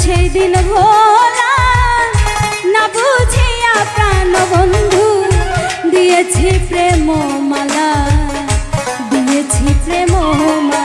সেই দিন ভোলা না বুঝিয়া প্রাণ বন্ধু দিয়েছি প্রেম মালা দিয়েছি প্রেম মালা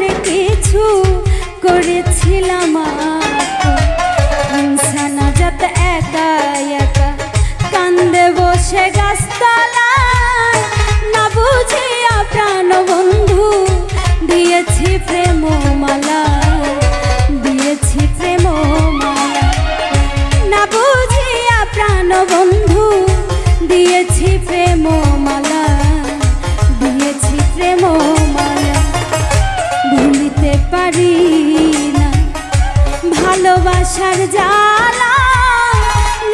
রে কিছু করেছিলাম ইনসানা যাত একা একা। কান্দে বসে গাছতলায়। না বন্ধু। দিয়েছি প্রেম মালা। দিয়েছি প্রেম মালা। না বন্ধু। দিয়েছি প্রেম মালা। দিয়েছি প্রেম মালা। ভুলিতে পারি না। ভালোবাসার জ্বালা